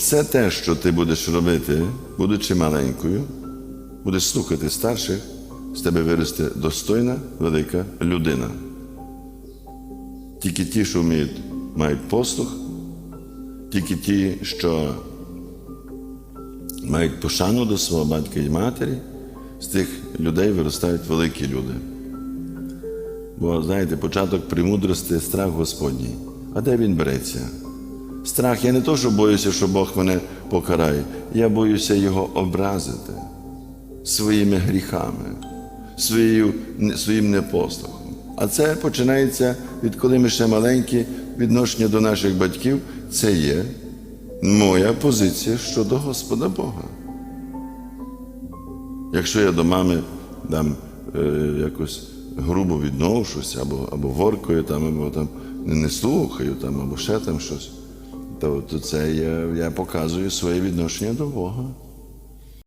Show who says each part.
Speaker 1: Все те, що ти будеш робити, будучи маленькою, будеш слухати старших, з тебе виросте достойна велика людина. Тільки ті, що вміють, мають послух, тільки ті, що мають пошану до свого батька і матері, з тих людей виростають великі люди. Бо, знаєте, початок премудрости страх Господній. А де він береться? Страх, я не то, що боюся, що Бог мене покарає, я боюся його образити своїми гріхами, своєю, своїм непослухом. А це починається відколи ми ще маленькі, відношення до наших батьків, це є моя позиція щодо Господа Бога. Якщо я до мами там, е, якось грубо відношуся, або, або воркою, там, або там, не слухаю, там, або ще там щось, то, то це я, я показую своє відношення до Бога.